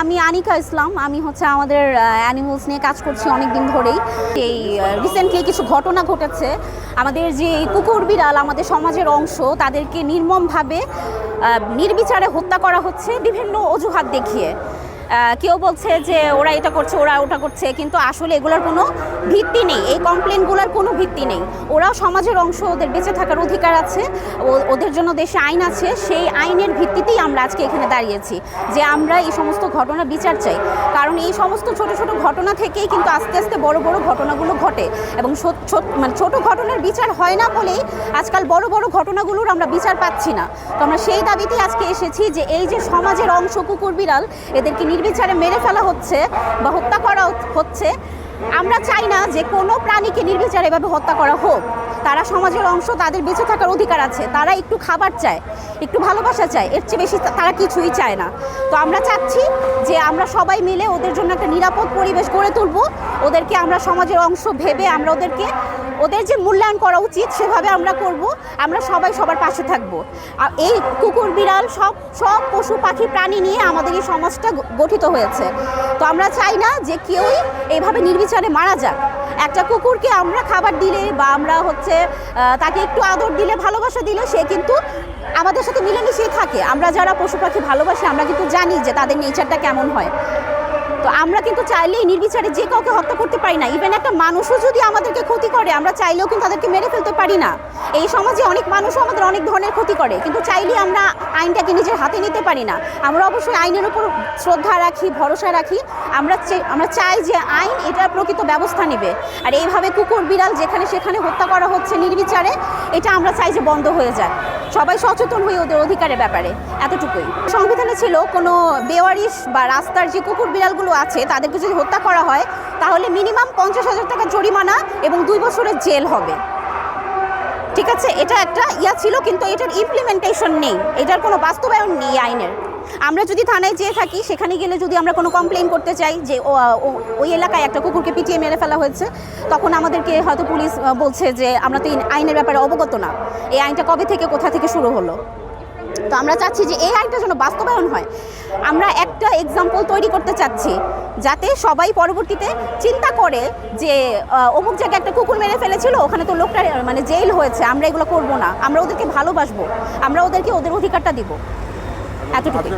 আমি আনিকা ইসলাম, আমি হচ্ছে আমাদের অ্যানিমালস নিয়ে কাজ করছি অনেক দিন ধরেই। এই রিসেন্টলি কিছু ঘটনা ঘটেছে। আমাদের যে কুকুর বিড়াল আমাদের সমাজের অংশ, তাদেরকে নির্মমভাবে নির্বিচারে হত্যা করা হচ্ছে, বিভিন্ন অজুহাত দেখিয়ে। কেউ বলছে যে ওরা এটা করছে, ওরা ওটা করছে, কিন্তু আসলে এগুলোর কোনো ভিত্তি নেই। এই কমপ্লেনগুলোর কোনো ভিত্তি নেই। ওরাও সমাজের অংশ, ওদের বেঁচে থাকার অধিকার আছে ওদের জন্য দেশে আইন আছে, সেই আইনের ভিত্তিতেই আমরা আজকে এখানে দাঁড়িয়েছি যে আমরা এই সমস্ত ঘটনা বিচার চাই। কারণ এই সমস্ত ছোট ছোট ঘটনা থেকেই কিন্তু আস্তে আস্তে বড় বড় ঘটনাগুলো ঘটে এবং মানে ছোট ঘটনার বিচার হয় না বলেই আজকাল বড় বড় ঘটনাগুলোর আমরা বিচার পাচ্ছি না। তো আমরা সেই দাবিতেই আজকে এসেছি যে এই যে সমাজের অংশ কুকুর বিড়াল এদেরকে নির্বিচারে মেরে ফেলা হচ্ছে বা হত্যা করা হচ্ছে। আমরা চাই না যে কোনো প্রাণীকে নির্বিচারে এভাবে হত্যা করা হোক। তারা সমাজের অংশ, তাদের বেঁচে থাকার অধিকার আছে। তারা একটু খাবার চায়, একটু ভালোবাসা চায়, এর চেয়ে বেশি তারা কিছুই চায় না। তো আমরা চাচ্ছি যে আমরা সবাই মিলে ওদের জন্য একটা নিরাপদ পরিবেশ গড়ে তুলব। ওদেরকে আমরা সমাজের অংশ ভেবে আমরা ওদেরকে, ওদের যে মূল্যায়ন করা উচিত সেভাবে আমরা করব। আমরা সবাই সবার পাশে থাকব। এই কুকুর, বিড়াল সব সব পশু, পাখি, প্রাণী নিয়ে আমাদের এই সমাজটা গঠিত হয়েছে। তো আমরা চাই না যে কেউই এইভাবে নির্বিচারে মারা যাক। একটা কুকুরকে আমরা খাবার দিলে বা আমরা হচ্ছে তাকে একটু আদর দিলে, ভালোবাসা দিলে, সে কিন্তু আমাদের সাথে মিলেমিশেই থাকে। আমরা যারা পশু পাখি ভালোবাসি, আমরা কিন্তু জানি যে তাদের নেচারটা কেমন হয়। তো আমরা কিন্তু চাইলেই নির্বিচারে যে কাউকে হত্যা করতে পারি না। ইভেন একটা মানুষও যদি আমাদেরকে ক্ষতি করে, আমরা চাইলেও কিন্তু তাদেরকে মেরে ফেলতে পারি না। এই সমাজে অনেক মানুষও আমাদের অনেক ধরনের ক্ষতি করে, কিন্তু চাইলেই আমরা আইনটাকে নিজের হাতে নিতে পারি না। আমরা অবশ্যই আইনের উপর শ্রদ্ধা রাখি, ভরসা রাখি। আমরা আমরা চাই যে আইন এটার প্রকৃত ব্যবস্থা নেবে। আর এইভাবে কুকুর, বিড়াল যেখানে সেখানে হত্যা করা হচ্ছে নির্বিচারে, এটা আমরা চাই যে বন্ধ হয়ে যায় সবাই সচেতন হয়ে ওদের অধিকারের ব্যাপারে, এতটুকুই। সংবিধানে ছিল কোনো বেওয়ারিশ বা রাস্তার যে কুকুর, বিড়ালগুলো আছে, তাদেরকে যদি হত্যা করা হয়, তাহলে মিনিমাম পঞ্চাশ হাজার টাকা জরিমানা এবং দুই বছরের জেল হবে। ঠিক আছে? এটা একটা ইয়া ছিল, কিন্তু এটার ইমপ্লিমেন্টেশন নেই। এটার কোনো বাস্তবায়ন নেই আইনের। আমরা যদি থানায় যেয়ে থাকি, সেখানে গেলে যদি আমরা কোনো কমপ্লেন করতে চাই যে ওই এলাকায় একটা কুকুরকে পিটিয়ে মেরে ফেলা হয়েছে, তখন আমাদেরকে হয়তো পুলিশ বলছে যে, আমরা তো আইনের ব্যাপারে অবগত না। এই আইনটা কবে থেকে, কোথা থেকে শুরু হলো? তো আমরা চাচ্ছি যে এই আইনটা যেন বাস্তবায়ন হয়। আমরা একটা এক্সাম্পল তৈরি করতে চাচ্ছি, যাতে সবাই পরবর্তীতে চিন্তা করে যে অমুক জায়গায় একটা কুকুর মেরে ফেলেছিল, ওখানে তো লোকটা মানে জেল হয়েছে, আমরা এগুলো করব না, আমরা ওদেরকে ভালোবাসবো, আমরা ওদেরকে ওদের অধিকারটা দিব। এতটুকুই।